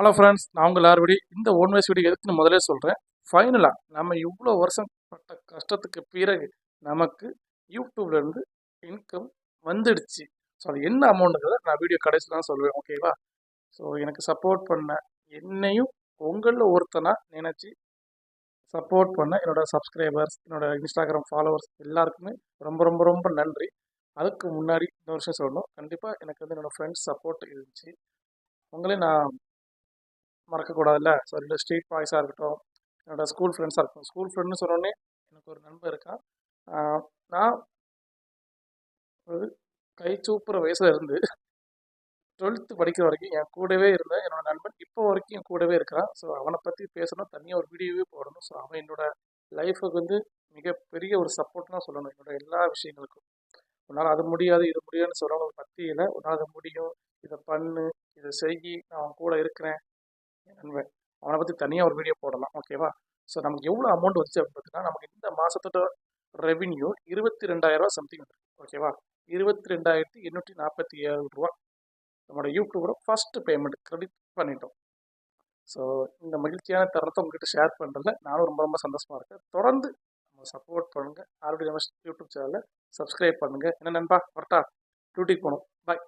Hello friends நான் உங்கள் எல்லாருபடி இந்த ஒன் வயசு வீடியோ எதுக்குன்னு முதல்ல சொல்கிறேன் ஃபைனலாக நம்ம இவ்வளோ வருஷம் பட்ட கஷ்டத்துக்கு பிறகு நமக்கு யூடியூப்லேருந்து இன்கம் வந்துடுச்சு. ஸோ அது என்ன அமௌண்ட்டுங்கிறத நான் வீடியோ கடைசியில் தான் சொல்லுவேன் ஓகேவா ஸோ எனக்கு சப்போர்ட் பண்ண என்னையும் உங்களில் ஒருத்தனாக நினச்சி சப்போர்ட் பண்ண என்னோட சப்ஸ்கிரைபர்ஸ் என்னோட இன்ஸ்டாகிராம் ஃபாலோவர்ஸ் எல்லாருக்குமே ரொம்ப ரொம்ப ரொம்ப நன்றி. அதுக்கு முன்னாடி இந்த வருஷம் சொல்லணும். கண்டிப்பாக எனக்கு வந்து என்னோடய ஃப்ரெண்ட்ஸ் சப்போர்ட் இருந்துச்சு. உங்களே நான் மறக்கக்கூடாதுல்ல? ஸோ என்னோட ஸ்ட்ரீட் பாய்ஸாக இருக்கட்டும் என்னோட ஸ்கூல் ஃப்ரெண்ட்ஸாக இருக்கட்டும். ஸ்கூல் ஃப்ரெண்ட்னு சொன்னோடனே எனக்கு ஒரு நண்பர் இருக்கான் நான் ஒரு கை சூப்புற வயசில் இருந்து டுவெல்த்து படிக்கிற வரைக்கும் என் கூடவே இருந்த என்னோட நண்பன் இப்போ வரைக்கும் என் கூடவே இருக்கிறான். ஸோ அவனை பற்றி பேசணும் தனியாக ஒரு வீடியோவே போடணும். ஸோ அவன் என்னோட லைஃபுக்கு வந்து மிகப்பெரிய ஒரு சப்போர்ட் சொல்லணும். என்னோட எல்லா விஷயங்களுக்கும். உன்னால் அது முடியாது இது முடியாதுன்னு சொல்கிறவங்க பற்றியில் உன்னால் அது முடியும். இதை பண்ணு இதை செய்கி நான் அவன் கூட இருக்கிறேன். என் நண்பன் அவனை பற்றி தனியாக ஒரு வீடியோ போடலாம் ஓகேவா ஸோ நமக்கு எவ்வளோ அமௌண்ட் வந்துச்சு அப்படின்னு பார்த்தீங்கன்னா நமக்கு இந்த மாதத்தோட ரெவின்யூ இருபத்தி ரெண்டாயிரரூவா சம்திங் வந்துருக்கு ஓகேவா இருபத்தி ரெண்டாயிரத்தி எண்ணூற்றி நாற்பத்தி ஏழு ரூபா. நம்மளோட யூடியூபோட ஃபஸ்ட்டு பேமெண்ட் கிரெடிட் பண்ணிட்டோம். ஸோ இந்த மகிழ்ச்சியான தருணத்தை உங்ககிட்ட ஷேர் பண்ணுறதுல நானும் ரொம்ப ரொம்ப சந்தோஷமாக இருக்கேன். தொடர்ந்து நம்ம சப்போர்ட் பண்ணுங்கள் ஆல்ரெடி நம்ம யூடியூப் சேனலை சப்ஸ்கிரைப் பண்ணுங்கள் என்ன நண்பா? கரெக்டாக டியூட்டிக்கு போகணும். பாய்